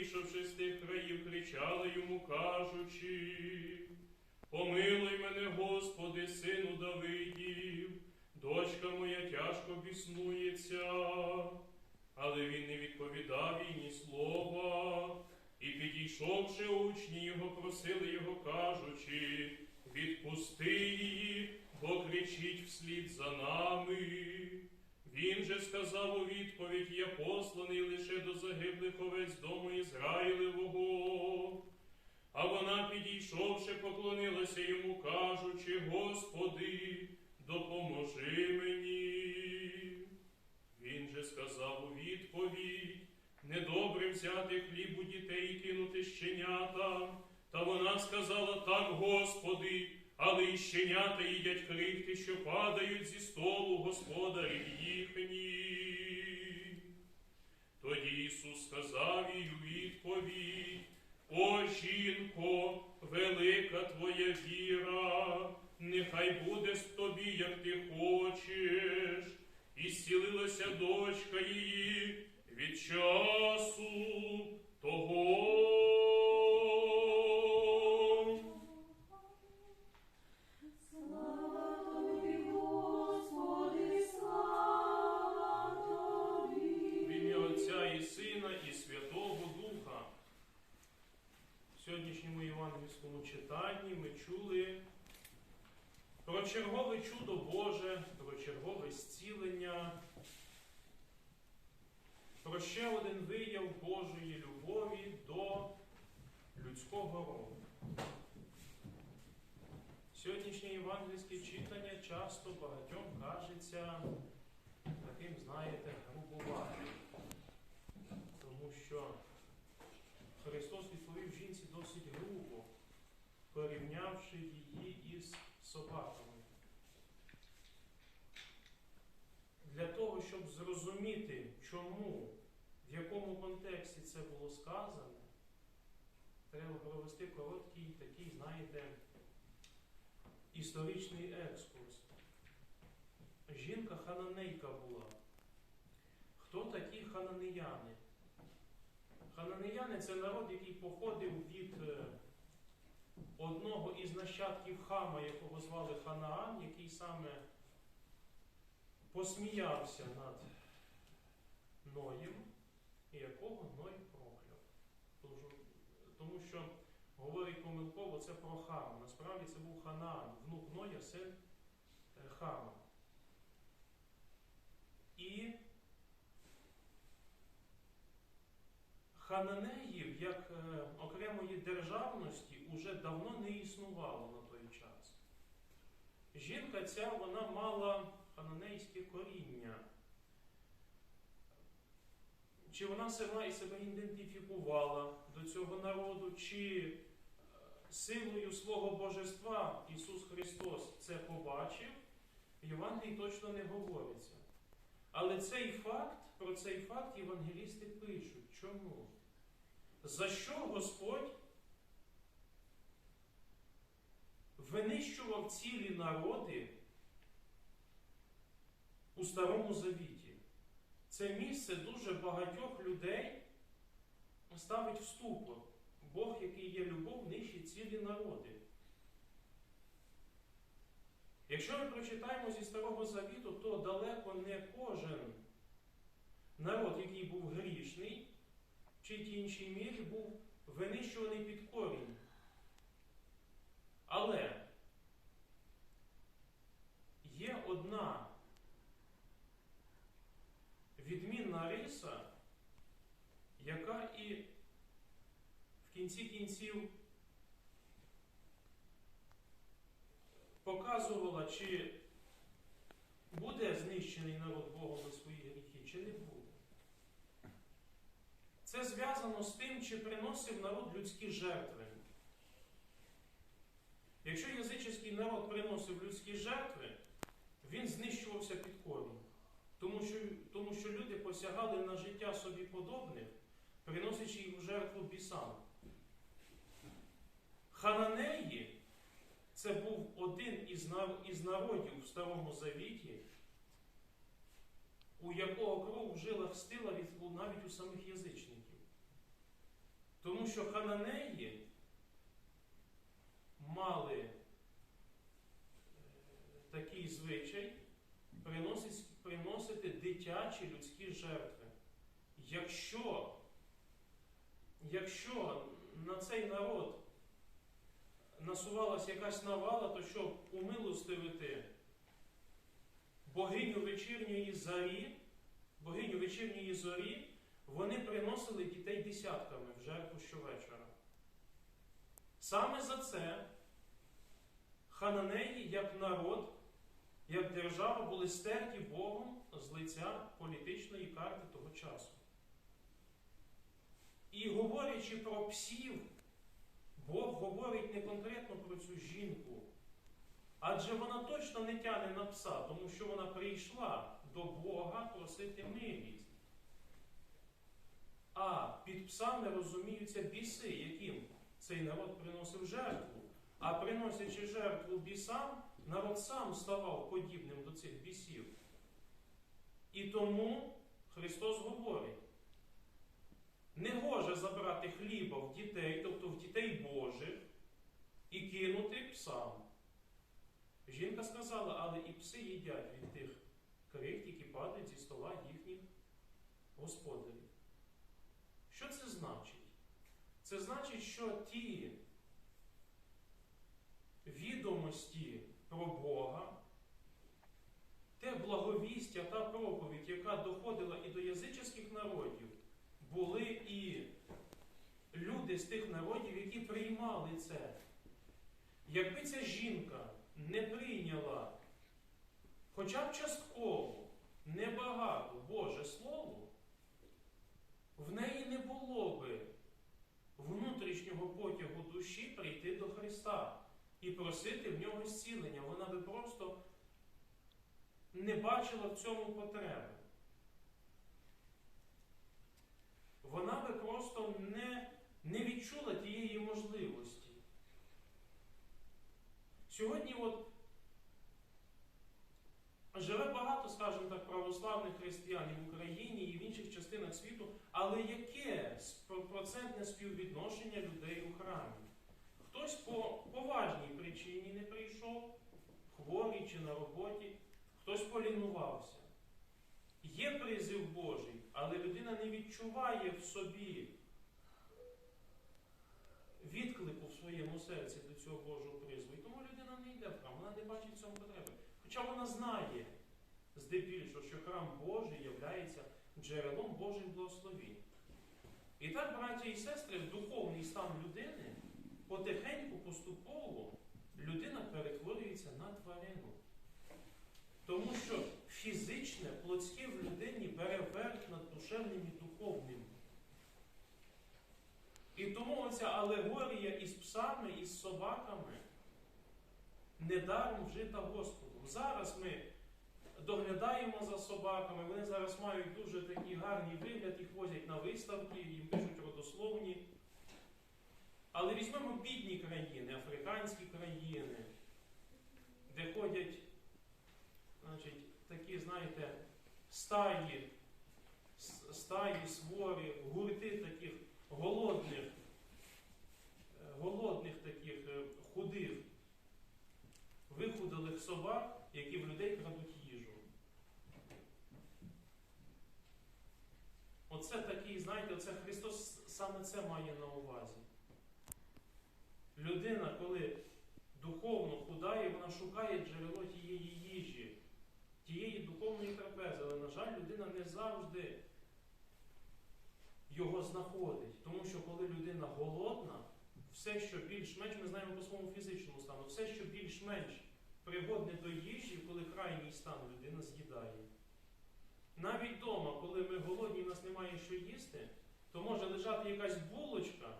вийшовши з тих країв, кричали йому, кажучи, Помилуй мене, Господи, сину Давидів, дочка моя тяжко біснується. Але він не відповідав їй ні слова, і підійшовши учні його, просили його, кажучи, відпусти її, бо кричить вслід за нами. Він же сказав у відповідь, я посланий лише до загиблих овець дому Ізраїлевого. А вона, підійшовши, поклонилася йому, кажучи, Господи, допоможи мені. Він же сказав у відповідь, недобре взяти хліб у дітей і кинути щенятам. Та вона сказала так, Господи, але і щенята їдять крихти, що падають зі столу господарів їхніх. Тоді Ісус сказав їй у відповідь, О жінко, велика твоя віра, нехай буде з тобі, як ти хочеш. І зцілилася дочка її від часу того. Сьогоднішньому євангельському читанні ми чули про чергове чудо Боже, про чергове зцілення, про ще один вияв Божої любові до людського роду. Сьогоднішнє євангельське читання часто багатьом кажеться таким, знаєте, грубуватим. Тому що порівнявши її із собаками. Для того, щоб зрозуміти, чому, в якому контексті це було сказане, треба провести короткий такий, знаєте, історичний екскурс. Жінка хананейка була. Хто такі хананеяни? Хананеяни це народ, який походив від е, одного із нащадків хама, якого звали Ханаан, який саме посміявся над Ноєм, і якого Ной прокляв. Тому що говорить помилково це про хама. Насправді це був Ханаан, внук Ноя, син е, Хама. І Хананеїв як е, окремої державності уже давно не існувало на той час. Жінка ця вона мала хананейське коріння. Чи вона сама і себе ідентифікувала до цього народу, чи е, силою свого божества Ісус Христос це побачив, в Євангелії точно не говориться. Але цей факт, про цей факт євангелісти пишуть. Чому? За що Господь винищував цілі народи у Старому Завіті? Це місце дуже багатьох людей ставить в ступор. Бог, який є любов, нищить цілі народи. Якщо ми прочитаємо зі Старого Завіту, то далеко не кожен народ, який був грішний, чи тій іншій мірі був винищуваний під корінь. Але є одна відмінна риса, яка і в кінці кінців показувала, чи буде знищений народ Богом за свої гріхи, чи не буде. Це зв'язано з тим, чи приносив народ людські жертви. Якщо язичний народ приносив людські жертви, він знищувався під корінь. Тому що, тому що люди посягали на життя собі подобних, приносячи їх в жертву бісам. Хананеї це був один із народів в Старому Завіті, у якого кров в жилах стила від, навіть у самих язичників. Тому що хананеї мали е, такий звичай приносити дитячі людські жертви. Якщо, якщо на цей народ насувалася якась навала, то щоб умилостивити богиню вечірньої зарі, богиню вечірньої зорі, вони приносили дітей десятками в жертву щовечора. Саме за це хананеї, як народ, як держава, були стерті Богом з лиця політичної карти того часу. І говорячи про псів, Бог говорить не конкретно про цю жінку, адже вона точно не тяне на пса, тому що вона прийшла до Бога просити милість. А під псами розуміються біси, яким цей народ приносив жертву. А приносячи жертву бісам, народ сам ставав подібним до цих бісів. І тому Христос говорить: не гоже забрати хліба в дітей, тобто в дітей Божих, і кинути псам. Жінка сказала, але і пси їдять від тих крихт, які падають зі стола їхніх господарів. Що це значить? Це значить, що ті відомості про Бога, те благовістя, та проповідь, яка доходила і до язичних народів, були і люди з тих народів, які приймали це. Якби ця жінка не прийняла хоча б частково, небагато Боже Слово, в неї не було би внутрішнього потягу душі прийти до Христа і просити в нього зцілення. Вона би просто не бачила в цьому потреби. Вона би просто не, не відчула тієї можливості. Сьогодні от живе багато, скажімо так, православних християн і в Україні і в інших частинах світу, але яке процентне співвідношення людей у храмі? Хтось по поважній причині не прийшов, хворий чи на роботі, хтось полінувався. Є призив Божий, але людина не відчуває в собі відклику в своєму серці до цього Божого призову. І тому людина не йде в храм, вона не бачить в цьому потреби. Хоча вона знає здебільшого, що храм Божий являється джерелом Божих благословінь. І так, браття і сестри, духовний стан людини потихеньку, поступово людина перетворюється на тварину. Тому що фізичне, плотське в людині бере верх над душевним і духовним. І тому оця алегорія із псами, із собаками недаром вжита Господом. Зараз ми доглядаємо за собаками, вони зараз мають дуже такий гарний вигляд, їх возять на виставки, їм пишуть родословні. Але візьмемо бідні країни, африканські країни, де ходять значить, такі, знаєте, стаї, стаї, свори, гурти таких голодних, е, голодних таких е, худих, вихудалих собак, які в людей крадуть їжу. Оце такий, знаєте, оце Христос саме це має на увазі. Людина, коли духовно худає, вона шукає джерело тієї їжі, тієї духовної трапези. Але, на жаль, людина не завжди його знаходить. Тому що коли людина голодна, все, що більш-менш, ми знаємо по своєму фізичному стану, все, що більш-менш пригодне до їжі, коли крайній стан людина з'їдає. Навіть вдома, коли ми голодні, і нас немає що їсти, то може лежати якась булочка,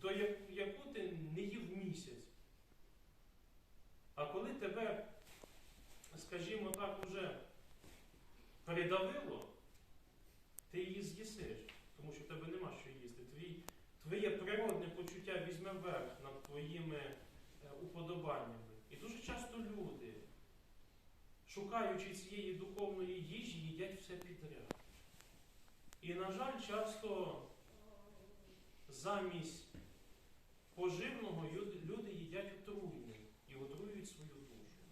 до яку ти не їв місяць. А коли тебе, скажімо так, уже передавило, ти її з'їсиш, тому що в тебе нема що їсти. Твоє природне почуття візьме верх над твоїми е, уподобаннями. І дуже часто люди, шукаючи цієї духовної їжі, їдять все підряд. І, на жаль, часто замість поживного люди їдять отруйне і отруюють свою душу.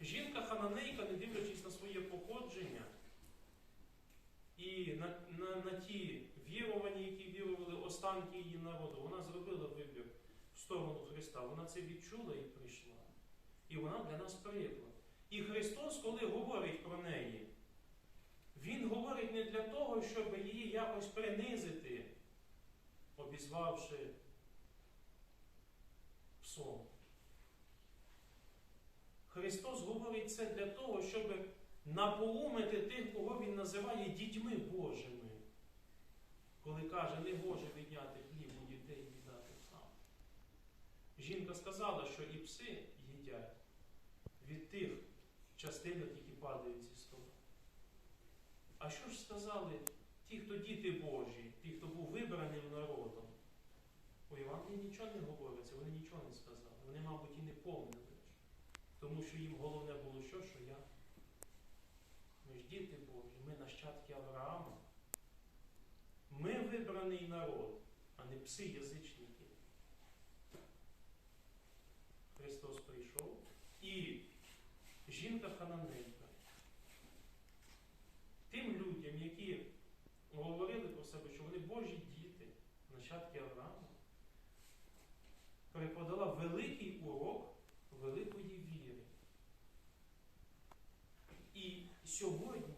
Жінка хананейка, не дивлячись на своє походження і на, на, на ті вірування, які вірували останки її народу, вона зробила вибір в сторону Христа. Вона це відчула і прийшла. І вона для нас приклад. І Христос, коли говорить про неї, Він говорить не для того, щоб її якось принизити, обізвавши псом. Христос говорить це для того, щоб наполумити тих, кого Він називає дітьми Божими. Коли каже, не може відняти хліб у дітей і віддати сам. Жінка сказала, що і пси їдять від тих частинок, які падають зі стола. А що ж сказали ті, хто діти Божі, ті, хто був вибраним народом? У Євангелії нічого не говориться, вони нічого не сказали. Вони, мабуть, і не помнили. Тому що їм головне було що, що я. Ми ж діти Божі, ми нащадки Авраама. Ми вибраний народ, а не пси язичники. Христос прийшов і жінка хананейка. Тим людям, які говорили про себе, що вони Божі діти, нащадки Авраама, преподала великий урок великої віри. І сьогодні